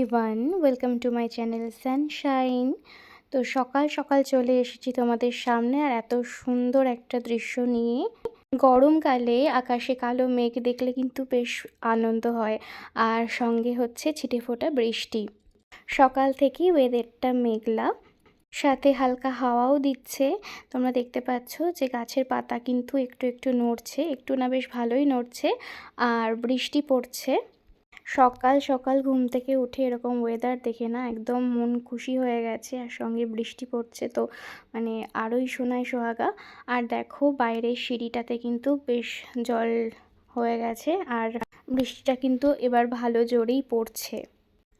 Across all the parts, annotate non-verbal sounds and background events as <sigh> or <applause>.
Everyone welcome to my channel Sunshine তো সকাল সকাল চলে এসেছি তোমাদের সামনে আর এত সুন্দর একটা দৃশ্য নিয়ে। গরমকালে আকাশে কালো মেঘ দেখলে কিন্তু বেশ আনন্দ হয়। আর সঙ্গে হচ্ছে ছিটে ফোটা বৃষ্টি। সকাল থেকেই ওয়েদারটা মেঘলা। সাথে হালকা হাওয়াও দিচ্ছে। তোমরা দেখতে পাচ্ছ যে গাছের পাতা কিন্তু একটু একটু নড়ছে। একটু না বেশ ভালোই নড়ছে। আর বৃষ্টি পড়ছে। সকাল সকাল ঘুম থেকে উঠে এরকম ওয়েদার দেখে না একদম মন খুশি হয়ে গেছে আর সঙ্গে বৃষ্টি পড়ছে তো মানে আরোই সোনায় সোহাগা। আর দেখো বাইরের সিঁড়িটাতে কিন্তু বেশ জল হয়ে গেছে আর বৃষ্টিটা কিন্তু এবার ভালো জোরেই পড়ছে।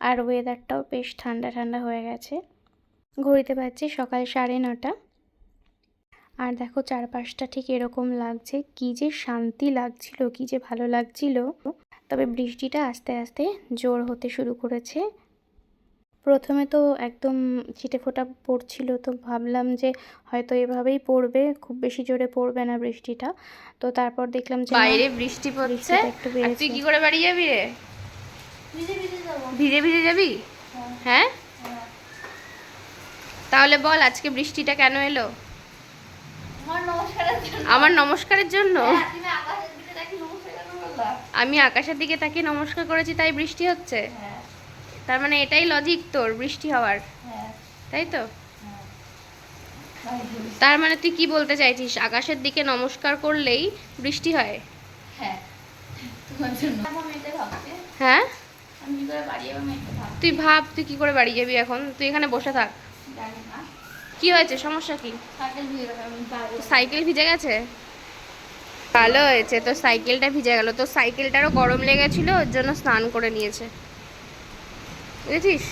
আর ওয়েদারটাও বেশ ঠান্ডা ঠান্ডা হয়ে গেছে। ঘড়িতে পাচ্ছি সকাল সাড়ে নটা। আর দেখো চারপাশটা ঠিক এরকম লাগছে, কি যে শান্তি লাগছিল, কি যে ভালো লাগছিল। তবে বৃষ্টিটা আস্তে আস্তে জোর হতে শুরু করেছে। প্রথমে তো একদম ছিটে ফোঁটা পড়ছিল তো ভাবলাম যে হয়তো এভাবেই পড়বে খুব বেশি জোরে পড়বে না বৃষ্টিটা। তো তারপর দেখলাম যে বাইরে বৃষ্টি পড়ছে। তুই কি করে বাড়ি যাবি রে? ভিজে ভিজে ভিজে ভিজে যাবি? হ্যাঁ। তাহলে বল আজকে বৃষ্টিটা কেন এলো? আমার নমস্কারের জন্য আমার নমস্কারের জন্য হ্যাঁ, তুমি আকাশের দিকে দেখি নমস্কার কেন বললা আমি আকাশের দিকে তাকিয়ে নমস্কার করেছি তাই বৃষ্টি হচ্ছে? হ্যাঁ। তার মানে এটাই লজিক তোর বৃষ্টি হওয়ার। হ্যাঁ। তাই তো? হ্যাঁ। তার মানে তুই কি বলতে চাইছিস? আকাশের দিকে নমস্কার করলেই বৃষ্টি হয়? হ্যাঁ। হ্যাঁ? তুই ভাব তুই কি করে বাড়ি যাবি এখন? তুই এখানে বসে থাক। জানি কি হয়েছে? সমস্যা কি? সাইকেল ভিজে গেছে আমি বাইরে সাইকেল ভিজে গেছে ভালো হয়েছে তো সাইকেলটা ভিজে গেল। তোর সাইকেলটারও গরম লেগেছিল ওর জন্য স্নান করে নিয়েছে। বুঝেছিস?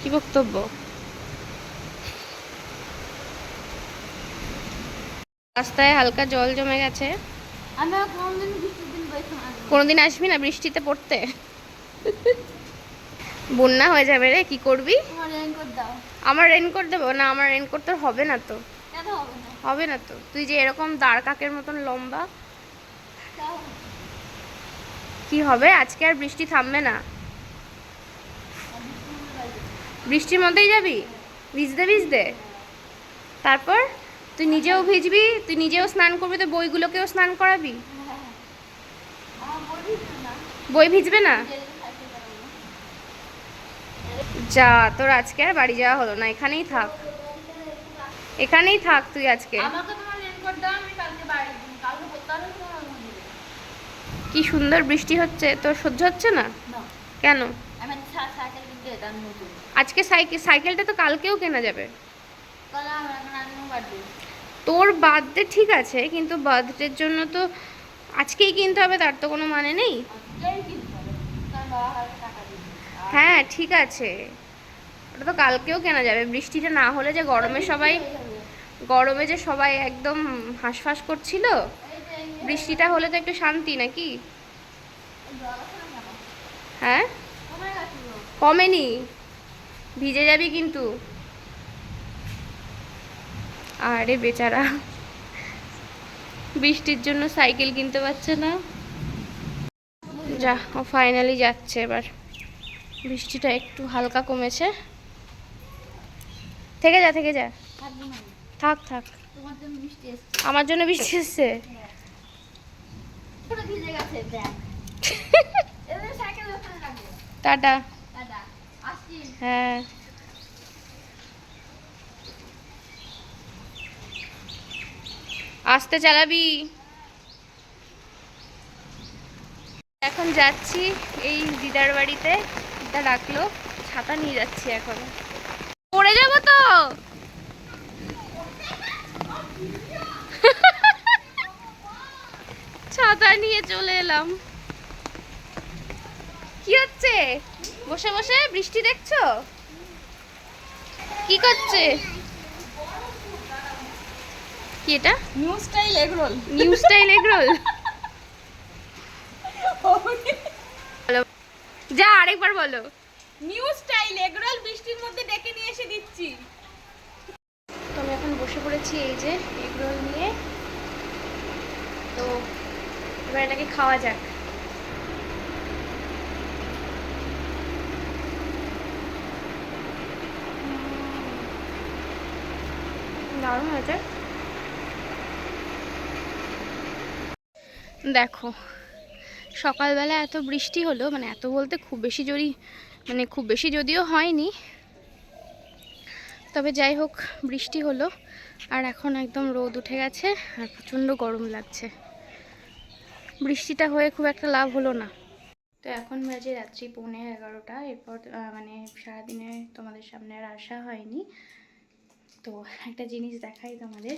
কি বক্তব্য? রাস্তায় হালকা জল জমে গেছে। কোনদিন আসবি না বৃষ্টিতে পড়তে? বন্যা হয়ে যাবে রে কি করবি? আমার রেনকোট দেবো? না আমার রেনকোট তোর হবে না তো। হবে না? হবে না তো? তুই যে এরকম দাঁড় কাকের মতন লম্বা। কি হবে? আজকে আর বৃষ্টি থামবে না। বৃষ্টির মধ্যেই যাবি? ভিজতে ভিজতে? তারপর? তুই নিজেও ভিজবি, তুই নিজেও স্নান করবি, তো বইগুলোকেও স্নান করাবি? বই ভিজবে না? যা, তোর আজকে আর বাড়ি যাওয়া হলো না, এখানেই থাক। এখানেই থাক তুই আজকে। কি সুন্দর বৃষ্টি হচ্ছে তোর সহ্য হচ্ছে না? কেন? আজকে সাইকেল সাইকেলটা তো কালকেও কেনা যাবে। তোর বার্থডে ঠিক আছে কিন্তু বার্থডের জন্য তো আজকেই কিনতে হবে তার তো কোনো মানে নেই। হ্যাঁ ঠিক আছে। ওটা তো কালকেও কেনা যাবে। বৃষ্টিটা না হলে যে গরমে সবাই গরমে যে সবাই একদম হাঁসফাঁস করছিল, বৃষ্টিটা হলে তো একটু শান্তি নাকি? হ্যাঁ? কমেনি। ভিজে যাবি কিন্তু। আরে বেচারা। বৃষ্টির জন্য সাইকেল কিনতে পারছে না। যা, ও ফাইনালি যাচ্ছে এবার। বৃষ্টিটা একটু হালকা কমেছে। থেকে যা থেকে যা। থাক থাক। আমার জন্য বৃষ্টি এসছে? <laughs> রাখব। টাটা। হ্যাঁ। আস্তে চালাবি। এখন যাচ্ছি এই দিদার বাড়িতে। দিদা ডাকলো ছাতা নিয়ে যাচ্ছি এখন। পড়ে যাব তো। ছাতা নিয়ে চলে এলাম। কি হচ্ছে? বসে বসে বৃষ্টি দেখছ? কি করছে? কি এটা? New style egg roll new style egg roll যা আরেকবার বলো। নিউ স্টাইল এগরোল বৃষ্টির মধ্যে ডেকে নিয়ে এসে দিচ্ছি। তো আমি এখন বসে পড়েছি এই যে এগরোল নিয়ে। তো এবার এটাকে খাওয়া যাক। দারুণ হয়েছে। দেখো, সকালবেলা এত বৃষ্টি হলো মানে এত বলতে খুব বেশি জোরই মানে খুব বেশি যদিও হয়নি। তবে যাই হোক, বৃষ্টি হলো, আর এখন একদম রোদ উঠে গেছে, আর প্রচণ্ড গরম লাগছে। বৃষ্টিটা হয়ে খুব একটা লাভ হলো না। তো এখন বাজে রাত্রি পৌনে এগারোটা, এরপর মানে সারাদিনে তোমাদের সামনে আর আসা হয়নি। তো একটা জিনিস দেখাই তোমাদের,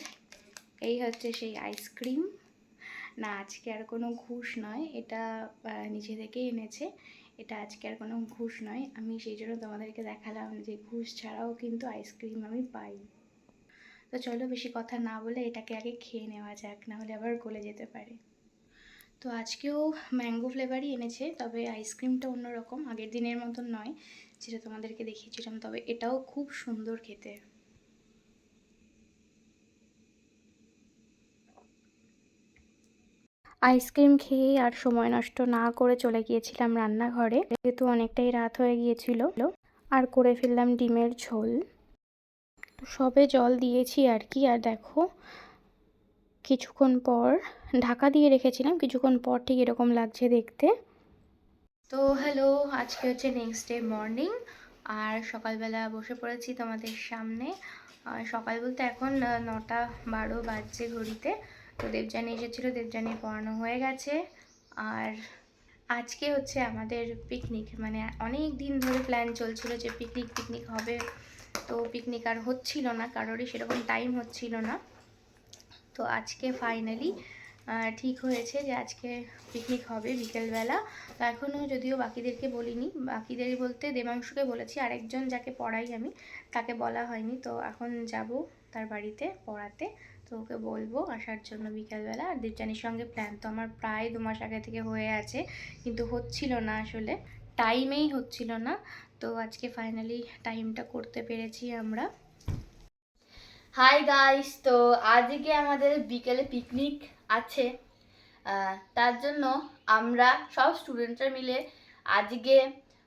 এই হচ্ছে সেই আইসক্রিম না, আজকে আর কোনো ঘুষ নয়, এটা নিজে থেকেই এনেছে। এটা আজকে আর কোনো ঘুষ নয়। আমি সেই জন্য তোমাদেরকে দেখালাম যে ঘুষ ছাড়াও কিন্তু আইসক্রিম আমি পাই। তো চলো বেশি কথা না বলে এটাকে আগে খেয়ে নেওয়া যাক, না হলে আবার গলে যেতে পারে। তো আজকেও ম্যাঙ্গো ফ্লেভারই এনেছে, তবে আইসক্রিমটা অন্যরকম, আগের দিনের মতন নয়। যেটা তোমাদেরকে দেখিয়েছিলাম, তবে এটাও খুব সুন্দর খেতে। আইসক্রিম খেয়ে আর সময় নষ্ট না করে চলে গিয়েছিলাম রান্নাঘরে। যেহেতু অনেকটাই রাত হয়ে গিয়েছিল, আর করে ফেললাম ডিমের ঝোল। তো সবে জল দিয়েছি আর কি, আর দেখো, কিছুক্ষণ পর ঢাকা দিয়ে রেখেছিলাম, কিছুক্ষণ পর ঠিক এরকম লাগছে দেখতে। তো হ্যালো, আজকে হচ্ছে নেক্সট ডে মর্নিং আর সকালবেলা বসে পড়েছি তোমাদের সামনে। সকাল বলতে এখন নটা বারো বাজছে ঘড়িতে। তো দেবযানী এসেছিল দেবযানী পড়ানো হয়ে গেছে। আর আজকে হচ্ছে আমাদের পিকনিক মানে অনেক দিন ধরে প্ল্যান চলছিল যে পিকনিক পিকনিক হবে। তো পিকনিক আর হচ্ছিল না, কারোরই সেরকম টাইম হচ্ছিল না। তো আজকে ফাইনালি ঠিক হয়েছে যে আজকে পিকনিক হবে বিকেলবেলা। তো এখনও যদিও বাকিদেরকে বলিনি, বাকিদের বলতে দেবাংশুকে বলেছি, আরেকজন যাকে পড়াই আমি, তাকে বলা হয়নি। তো এখন যাব তার বাড়িতে পড়াতে। তো ওকে বলব আসার জন্য বিকেলবেলা। আর দেবযানীর সঙ্গে প্ল্যান তো আমার প্রায় দু মাস আগে থেকে হয়ে আছে। কিন্তু হচ্ছিল না আসলে। টাইমেই হচ্ছিল না। তো আজকে ফাইনালি টাইমটা করতে পেরেছি আমরা। হাই গাইস তো আজকে আমাদের বিকেলে পিকনিক আছে। তার জন্য আমরা সব স্টুডেন্টরা মিলে আজকে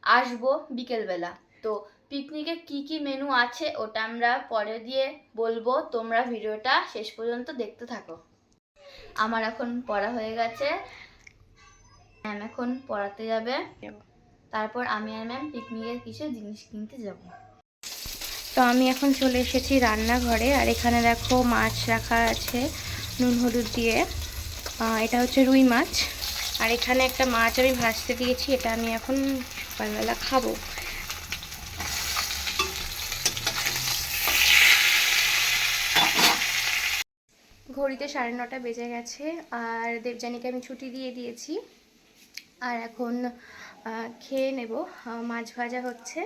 আসব বিকেলবেলা। তো পিকনিকে কি কি মেনু আছে ওটা আমরা পরে দিয়ে বলব। তোমরা ভিডিওটা শেষ পর্যন্ত দেখতে থাকো। আমার এখন পড়া হয়ে গেছে। ম্যাম এখন পড়াতে যাবে। তারপর আমি আর ম্যাম পিকনিকের কিছু জিনিস কিনতে যাব। তো আমি এখন চলে এসেছি রান্নাঘরে। আর এখানে দেখো মাছ রাখা আছে নুন হলুদ দিয়ে। এটা হচ্ছে রুই মাছ। আর এখানে একটা মাছ আমি ভাজতে দিয়েছি, এটা আমি এখন সকালবেলা খাব। ঘড়িতে সাড়ে নটা বেজে গেছে, আর দেবযানীকে আমি ছুটি দিয়ে দিয়েছি। আর এখন খেয়ে নেব। মাছ ভাজা হচ্ছে,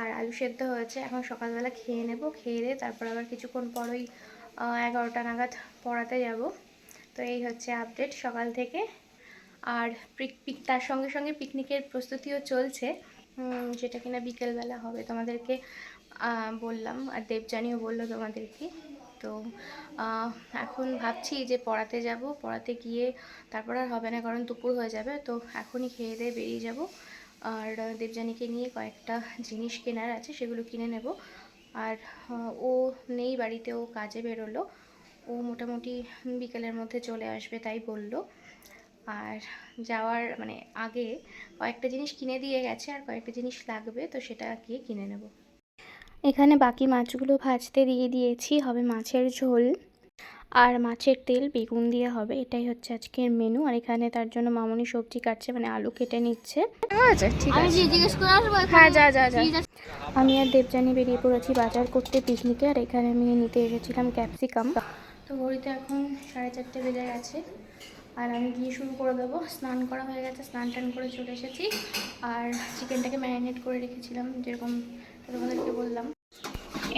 আর আলু সেদ্ধ হয়েছে। এখন সকালবেলা খেয়ে নেব, খেয়ে দিয়ে তারপর আবার কিছুক্ষণ পরই এগারোটা নাগাদ পড়াতে যাব। তো এই হচ্ছে আপডেট সকাল থেকে। আর পিক তার সঙ্গে সঙ্গে পিকনিকের প্রস্তুতিও চলছে। যেটা কিনা বিকেলবেলা হবে তোমাদেরকে বললাম, আর দেবযানীও বলল তোমাদেরকে। তো এখন ভাবছি যে পড়াতে যাব। পড়াতে গিয়ে তারপর আর হবে না, কারণ দুপুর হয়ে যাবে। তো এখনই খেয়ে দিয়ে বেরিয়ে যাব। আর দেবযানীকে নিয়ে কয়েকটা জিনিস কেনার আছে, সেগুলো কিনে নেব। আর ও নেই বাড়িতে, ও কাজে বেরোলো। ও মোটামুটি বিকেলের মধ্যে চলে আসবে, তাই বলল। আর যাওয়ার মানে আগে কয়েকটা জিনিস কিনে দিয়ে গেছে, আর কয়েকটা জিনিস লাগবে, তো সেটা গিয়ে কিনে নেব। এখানে বাকি মাছগুলো ভাজতে দিয়ে দিয়েছি হবে মাছের ঝোল। আর মাছের তেল বেগুন দিয়ে হবে এটাই হচ্ছে আজকের মেনু আর এখানে তার জন্য মামনি সবজি কাটছে মানে আলু কেটে নিচ্ছে। আচ্ছা ঠিক আমি আছে যে জিজ্ঞেস করে আসব হ্যাঁ যা যা যা। আমি আর দেবযানী বেরিয়ে পড়েছি বাজার করতে পিকনিকে আর এখানে আমি নিতে এসেছিলাম ক্যাপসিকাম তো ঘড়িতে এখন সাড়ে চারটে বেজে গেছে আর আমি গিয়ে শুরু করে দেবো। স্নান করা হয়ে গেছে স্নান টান করে চলে এসেছি। আর চিকেনটাকে ম্যারিনেট করে রেখেছিলাম যেরকম তোমাদেরকে বললাম।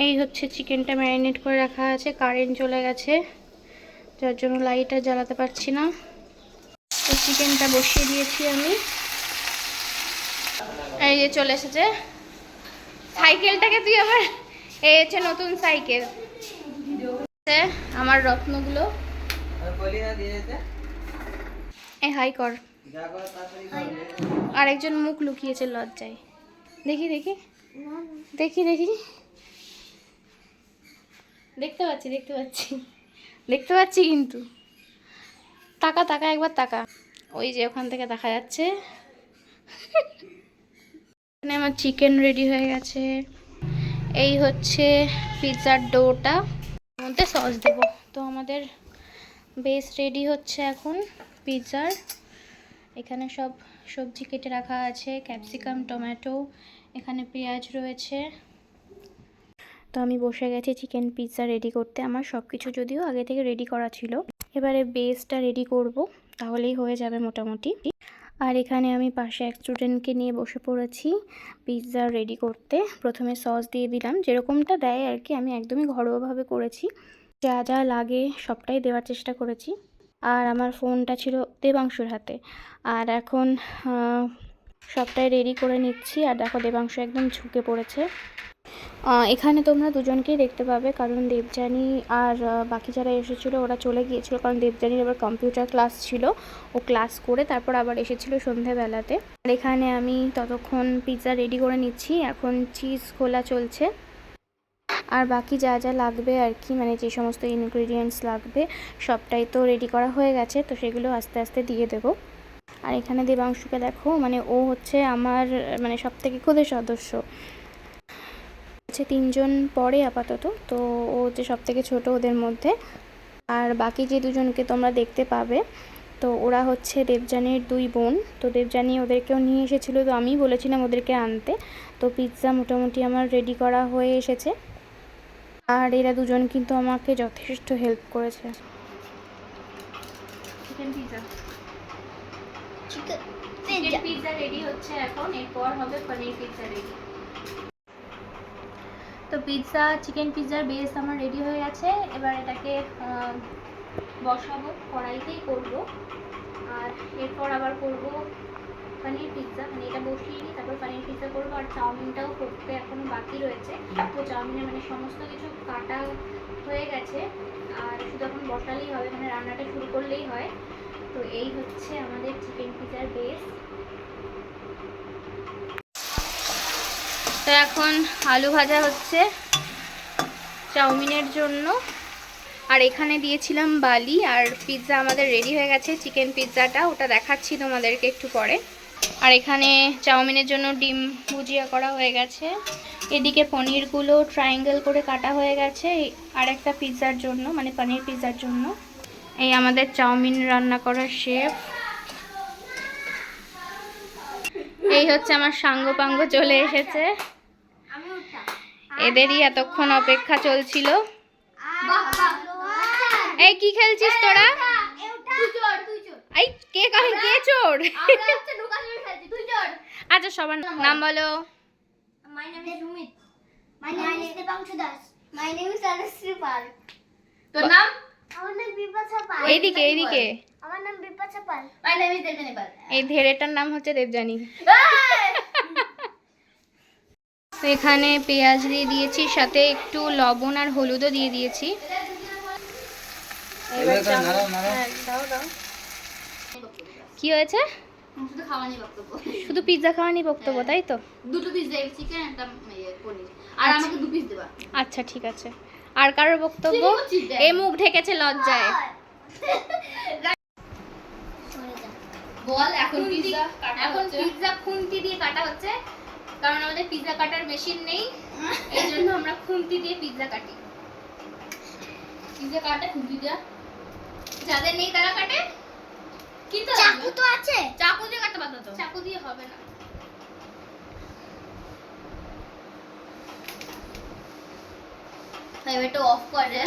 এই হচ্ছে চিকেনটা ম্যারিনেট করে রাখা আছে কারেন্ট চলে গেছে যার জন্য লাইট আর জ্বালাতে পারছি না। তো চিকেনটা বসিয়ে দিয়েছি আমি। এই যে চলে এসেছে। সাইকেলটাকে তুই আবার এই হচ্ছে নতুন সাইকেল। আমার রত্নগুলো। এ হাই কর। আরেকজন মুখ লুকিয়েছে লজ্জায়। দেখি দেখি। দেখি দেখি। দেখতে পাচ্ছি দেখতে পাচ্ছি। দেখতে পাচ্ছি কিন্তু। তাকা তাকা, একবার তাকা। ওই যে ওখান থেকে দেখা যাচ্ছে। এখানে আমার চিকেন রেডি হয়ে গেছে। এই হচ্ছে পিৎজার ডোটা মধ্যে সস দেবো। তো আমাদের বেস রেডি হচ্ছে এখন পিৎজার এখানে সব সবজি কেটে রাখা আছে। ক্যাপসিকাম টমেটো এখানে পেঁয়াজ রয়েছে। তো আমি বসে গেছি চিকেন পিৎজা রেডি করতে। আমার সব কিছু যদিও আগে থেকে রেডি করা ছিল। এবারে বেসটা রেডি করব, তাহলেই হয়ে যাবে মোটামুটি। আর এখানে আমি পাশে এক স্টুডেন্টকে নিয়ে বসে পড়েছি পিৎজা রেডি করতে। প্রথমে সস দিয়ে দিলাম। যেরকমটা দেয় আর কি, আমি একদমই ঘরোয়াভাবে করেছি। যা যা লাগে সবটাই দেওয়ার চেষ্টা করেছি। আর আমার ফোনটা ছিল দেবাংশুর হাতে। আর এখন সবটাই রেডি করে নিচ্ছি। আর দেখো দেবাংশ একদম ঝুঁকে পড়েছে। এখানে তোমরা দুজনকেই দেখতে পাবে, কারণ দেবযানী আর বাকি যারা এসেছিল ওরা চলে গিয়েছিল, কারণ দেবযানীর আবার কম্পিউটার ক্লাস ছিল। ও ক্লাস করে তারপর আবার এসেছিল সন্ধেবেলাতে আর এখানে আমি ততক্ষণ পিৎজা রেডি করে নিচ্ছি। এখন চিজ খোলা চলছে। আর বাকি যা যা লাগবে আর কি মানে যে সমস্ত ইনগ্রিডিয়েন্টস লাগবে, সবটাই তো রেডি করা হয়ে গেছে, তো সেগুলো আস্তে আস্তে দিয়ে দেবো। আর এখানে দেবাংশুকে দেখো মানে ও হচ্ছে আমার মানে সব থেকে ক্ষুদে সদস্য। হচ্ছে তিনজন পরে আপাতত, তো ও হচ্ছে সব থেকে ছোটো ওদের মধ্যে। আর বাকি যে দুজনকে তোমরা দেখতে পাবে, তো ওরা হচ্ছে দেবযানীর দুই বোন। তো দেবযানী ওদেরকেও নিয়ে এসেছিল, তো আমি বলেছিলাম ওদেরকে আনতে। তো পিৎজা মোটামুটি আমার রেডি করা হয়ে এসেছে। আর এরা দুজন কিন্তু আমাকে যথেষ্ট হেল্প করেছে। Chicken pizza chicken pizza ready হচ্ছে এখন এরপর হবে পনির পিৎজা রেডি তো পিৎজা চিকেন পিৎজার বেস আমার রেডি হয়ে গেছে। এবার এটাকে বসাবো কড়াইতেই করব। আর এরপর আবার করব পনির পিৎজা মানে এটা বসিয়ে নিই তারপর পনির পিৎজা করব। আর চাউমিনটাও করতে এখনও বাকি রয়েছে। তো চাউমিনের মানে সমস্ত কিছু কাটা হয়ে গেছে। আর শুধু এখন বসালেই হবে মানে রান্নাটা শুরু করলেই হয়। তো এই হচ্ছে আমাদের চিকেন পিৎজার বেস তো এখন আলু ভাজা হচ্ছে চাউমিনের জন্য। আর এখানে দিয়েছিলাম বালি, আর পিৎজা আমাদের রেডি হয়ে গেছে চিকেন পিৎজাটা ওটা দেখাচ্ছি তোমাদেরকে একটু পরে। আর এখানে চাউমিনের জন্য ডিম ভুজিয়া করা হয়ে গেছে। এদিকে পনিরগুলো ট্রায়াঙ্গেল করে কাটা হয়ে গেছে। আর একটা পিৎজার জন্য মানে পনির পিৎজার জন্য। এই আমাদের চাউমিন রান্না করার শেফ। এই হচ্ছে আমার সাঙ্গ পাঙ্গ চলে এসেছে। এদেরই এতক্ষণ অপেক্ষা চলছিল। এই কি খেলছিস তোরা? এই কে কাহে কে চোর? আচ্ছা সবার নাম বলো. তোর নাম? এইদিকে এইদিকে আমার নাম Bipasha Pal. My name is Debjani Pal. এই ধেড়েটার নাম হচ্ছে দেবযানী। তো এখানে পেঁয়াজ দিয়ে দিয়েছি সাথে একটু লবণ আর হলুদও দিয়ে দিয়েছি। হ্যাঁ। কি হয়েছে? শুধু পিৎজা খাওয়া নিয়ে বক্তব্য তাই তো? দুটো পিস দেয় চিকেন ইয়ে, আর আমাকে দু পিস দেবা। আচ্ছা ঠিক আছে। আর কারোর বক্তব্য? এ মুখ ঢেকেছে লজ্জায়। বল এখন পিৎজা এখন পিৎজা খুন্তি দিয়ে কাটা হচ্ছে কারণ আমাদের পিৎজা কাটার মেশিন নেই। এই জন্য আমরা খুন্তি দিয়ে পিৎজা কাটি। পিৎজা কাটে খুন্তি দিয়ে। যাদের নেই তারা কাটে। কিন্তু চাকু তো আছে। চাকু দিয়ে কাটতে পারতো তো। চাকু দিয়ে হবে না। এবার এটা অফ করে।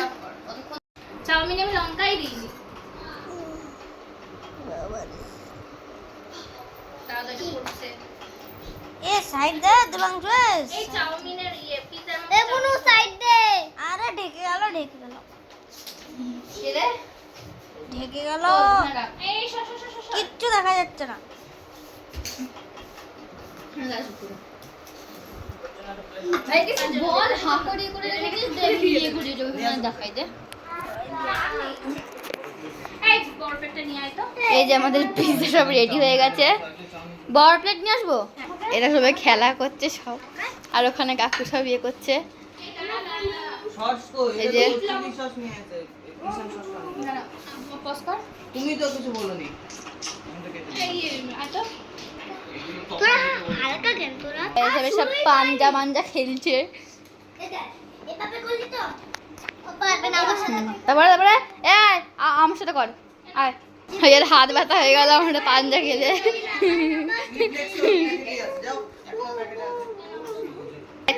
চাউমিনে আমি লঙ্কাই দিইনি। এ সাইড দে দেবাংশু এই চাউমিনের ইয়ে এ বুনু সাইড দে। আরে ঢেকে গেল ঢেকে গেল। ছেড়ে ঢেকে গেল। কিচ্ছু দেখা যাচ্ছে না। বল হা করে করে রেখেছিস দে ইয়ে করে যোগ দেখাই দে এই যে আমাদের পিৎজা সব রেডি হয়ে গেছে। বড় প্লেট নিয়ে আসব? এরা সবাই খেলা করছে সব। আর ওখানে কাকু সব ইয়ে করছে। এই যে- তুমি তো কিছু বলোনি। আমি সব পাঞ্জা মাঞ্জা খেলছে। তারপরে তারপরে আমার সাথে কর। আয়। এর হাত ব্যথা হয়ে গেল আমার পাঞ্জা খেলে। <laughs>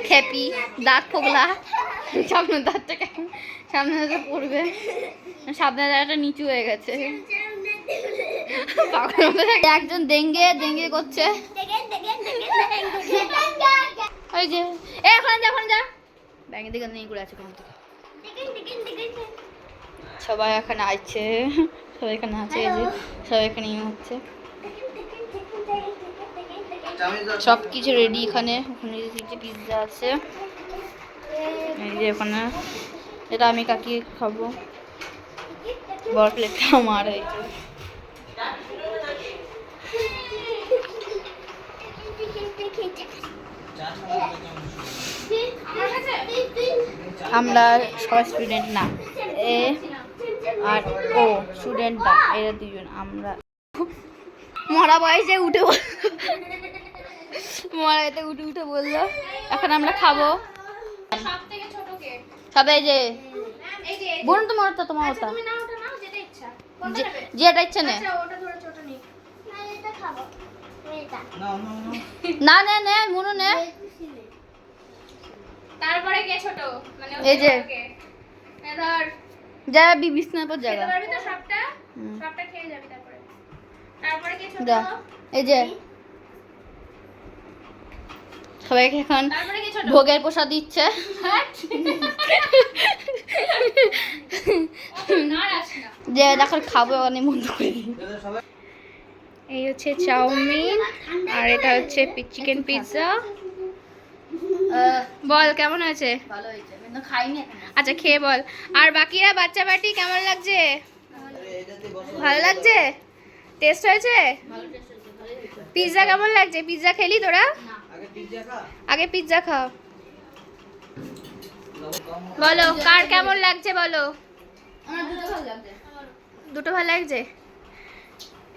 খেপি দাঁত ফোগলা। সামনে দাঁতটা কেমন সামনে দাঁতটা পড়বে। সামনে দাঁতটা নিচু হয়ে গেছে। একজন ডেঙ্গে ডেঙ্গে করছে। ওই যে। এ, ওখানে যা ওখানে যা। ব্যাঙের দিকে নেই করে আছে কোনো সবাই এখানে আছে। সবাই এখানে আছে, এই যে। সবাই এখানে হচ্ছে। সব কিছু রেডি এখানে। ওখানে পিৎজা আছে। এই যে ওখানে। এটা আমি কাকি খাব। বড় প্লেটটা আমার চাউমিন। আমরা সবাই স্টুডেন্ট না। এ আর ও স্টুডেন্ট না, এরা দুজন আমরা মরা বয়সে উঠে মরা এতে উঠে উঠে বলল, এখন আমরা খাব। সব থেকে ছোট যে এই যে বলুন তোমার ওটা তোমার ওটা তুমি নাও ওটা নাও যেটা ইচ্ছা। কোনটা নেবে যেটা ইচ্ছে নে। আচ্ছা ওটা ধরে ছোট নেই এটা খাব। না নে নে মুনু নে। তারপরে কে ছোট? মানে এই যে। ধর। যা বি বিছনার পর খেতে জায়গা পারবি তো সবটা? সবটা খেয়ে যাবি তারপরে। তারপরে কে ছোট? এই যে। সবাইকে এখন তারপরে ভোগের প্রসাদ দিচ্ছে। না <laughs> রাস না। যে এখন খাব অনেক মন করে এই হচ্ছে চাউমিন আর এটা হচ্ছে চিকেন পিৎজা বল কেমন হয়েছে? আচ্ছা খেয়ে বল। আর বাকিরা বাচ্চা বাটি কেমন লাগছে? আরে এটাতে বসো ভালো লাগছে টেস্ট হয়েছে। পিৎজা কেমন লাগছে? পিৎজা খেলি তোরা? আগে পিজ্জা পিৎজা খাও। বলো কার কেমন লাগছে বলো? দুটো ভালো লাগছে।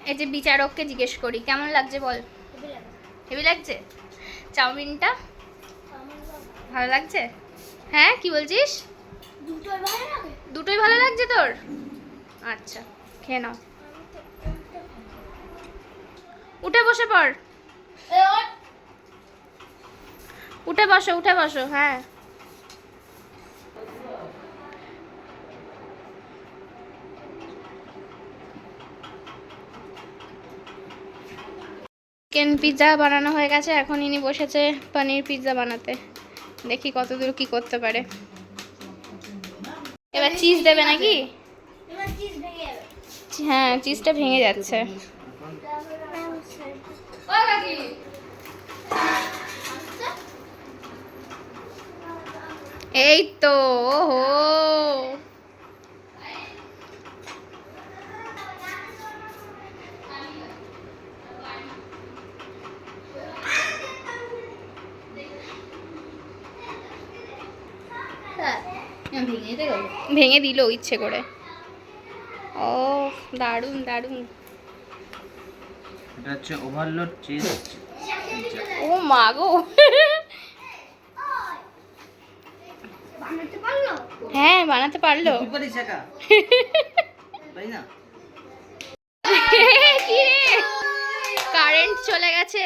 এই যে বিচারককে জিজ্ঞেস করি কেমন লাগছে বল? হেভি লাগছে। চাউমিনটা? ভালো লাগছে? হ্যাঁ কি বলছিস? দুটোই ভালো লাগছে তোর? আচ্ছা খেয়ে নাও। উঠে বসে পড়। উঠে বসো উঠে বসো হ্যাঁ। চিকেন পিৎজা বানানো হয়ে গেছে এখন ইনি বসেছে পনির পিৎজা বানাতে। দেখি কতদূর কি করতে পারে। এবার চিজ দেবে নাকি? এবার চিজ ভেঙে যাবে হ্যাঁ চিজটা ভেঙে যাচ্ছে এই তো ওহো। হ্যাঁ ভেঙে দিল ইচ্ছে করে। ও দারুণ দারুণ। এটা হচ্ছে ওভারলোড চিজ ও মা গো বানাতে পারল হ্যাঁ বানাতে পারল। তুই পারিস একা তাই না? <laughs> কি রে? কারেন্ট চলে গেছে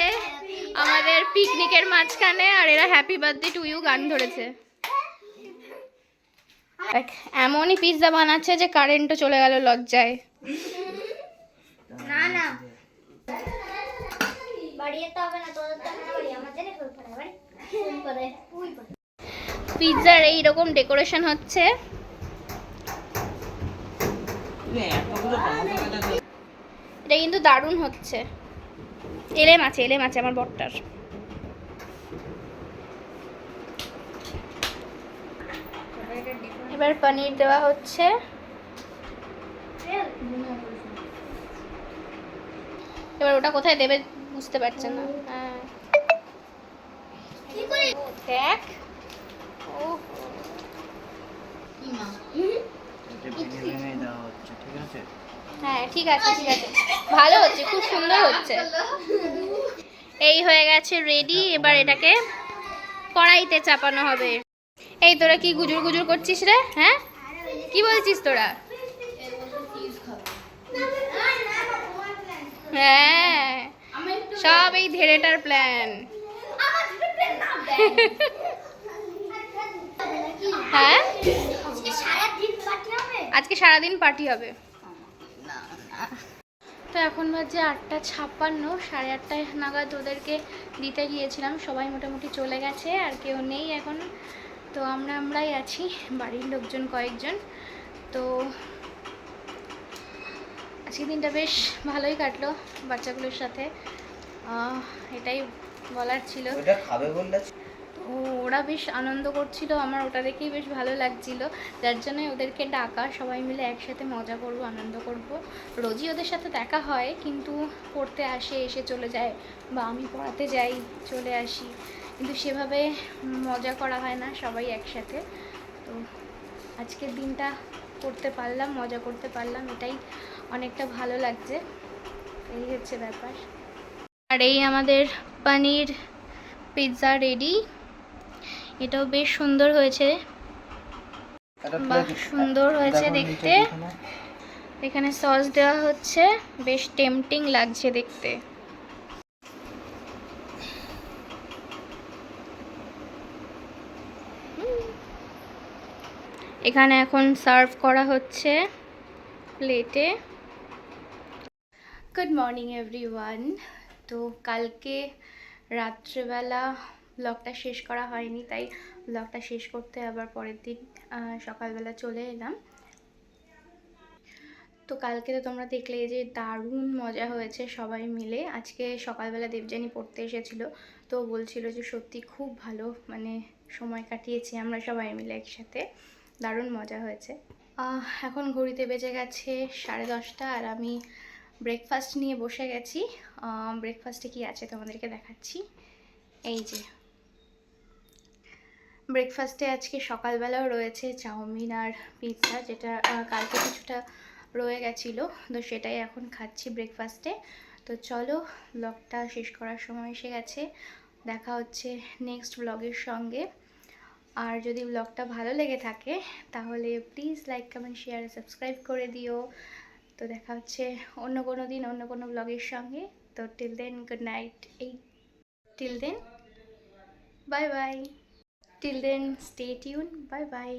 আমাদের পিকনিকের মাঝখানে আর এরা হ্যাপি বার্থডে টু ইউ গান ধরেছে। দেখ, এমনই পিৎজা বানাচ্ছে যে কারেন্টও চলে গেল লজ্জায়। না না। বাড়িয়ে তো হবে না তোদের তো না বাড়ি আমাদের ফুল পড়ে বাড়ি। ফুল পড়ে ফুল পড়ে পিৎজার এইরকম ডেকোরেশন হচ্ছে। এটা কিন্তু দারুণ হচ্ছে। এলেম আছে এলেম আছে আমার বটটার এবার পনির দেওয়া হচ্ছে। এবার ওটা কোথায় দেবে বুঝতে পারছে না। হ্যাঁ। দেখ। হ্যাঁ ঠিক আছে ঠিক আছে। ভালো হচ্ছে, খুব সুন্দর হচ্ছে। এই হয়ে গেছে রেডি এবার এটাকে কড়াইতে চাপানো হবে। এই তোরা কি গুজুর গুজুর করছিস রে হ্যাঁ? কি বলছিস তোরা? হ্যাঁ সব এই ধেরেটার প্ল্যান হ্যাঁ? আজকে সারাদিন পার্টি হবে? আজকে সারাদিন পার্টি হবে। তো এখন বাজে আটটা ছাপ্পান্ন সাড়ে আটটায় নাগাদ ওদেরকে দিতে গিয়েছিলাম। সবাই মোটামুটি চলে গেছে আর কেউ নেই এখন। তো আমরা আমরাই আছি বাড়ির লোকজন কয়েকজন। তো আজকে দিনটা বেশ ভালোই কাটলো বাচ্চাগুলোর সাথে। এটাই বলার ছিল। ওরা বেশ আনন্দ করছিল, আমার ওটা দেখেই বেশ ভালো লাগছিল। যার জন্য ওদেরকে ডাকা, সবাই মিলে একসাথে মজা করব, আনন্দ করব। রোজই ওদের সাথে দেখা হয়, কিন্তু পড়তে আসে, এসে চলে যায়, বা আমি পড়াতে যাই, চলে আসি। কিন্তু সেভাবে মজা করা হয় না, সবাই একসাথে। তো আজকের দিনটা করতে পারলাম, মজা করতে পারলাম, এটাই অনেকটা ভালো লাগছে। এই হচ্ছে ব্যাপার। আর এই আমাদের পনির পিৎজা রেডি। এটাও বেশ সুন্দর হয়েছে। বাহ সুন্দর হয়েছে দেখতে। এখানে। সস দেওয়া হচ্ছে বেশ টেম্পটিং লাগছে দেখতে। এখানে এখন সার্ভ করা হচ্ছে প্লেটে। গুড মর্নিং এভরিওয়ান তো কালকে রাত্রেবেলা ব্লগটা শেষ করা হয়নি, তাই ব্লগটা শেষ করতে আবার পরের দিন সকালবেলা চলে এলাম। তো কালকে তো তোমরা দেখলে যে দারুণ মজা হয়েছে সবাই মিলে। আজকে সকালবেলা দেবযানী পড়তে এসেছিল, তো বলছিল যে সত্যি খুব ভালো মানে সময় কাটিয়েছি আমরা সবাই মিলে একসাথে। দারুণ মজা হয়েছে। এখন ঘড়িতে বেজে গেছে সাড়ে দশটা আর আমি ব্রেকফাস্ট নিয়ে বসে গেছি। ব্রেকফাস্টে কি আছে তোমাদেরকে দেখাচ্ছি। এই যে ব্রেকফাস্টে আজকে সকালবেলাও রয়েছে চাউমিন আর পিৎজা যেটা কালকে কিছুটা রয়ে গেছিল, তো সেটাই এখন খাচ্ছি ব্রেকফাস্টে তো চলো ব্লগটা শেষ করার সময় এসে গেছে। দেখা হচ্ছে নেক্সট ব্লগের সঙ্গে। আর যদি ব্লগটা ভালো লেগে থাকে, তাহলে please like comment share subscribe করে দিও। তো দেখা হচ্ছে অন্য কোনো দিন, অন্য কোনো ব্লগের সঙ্গে। তো টিল দেন গুড নাইট এই till then bye bye till then stay tune bye bye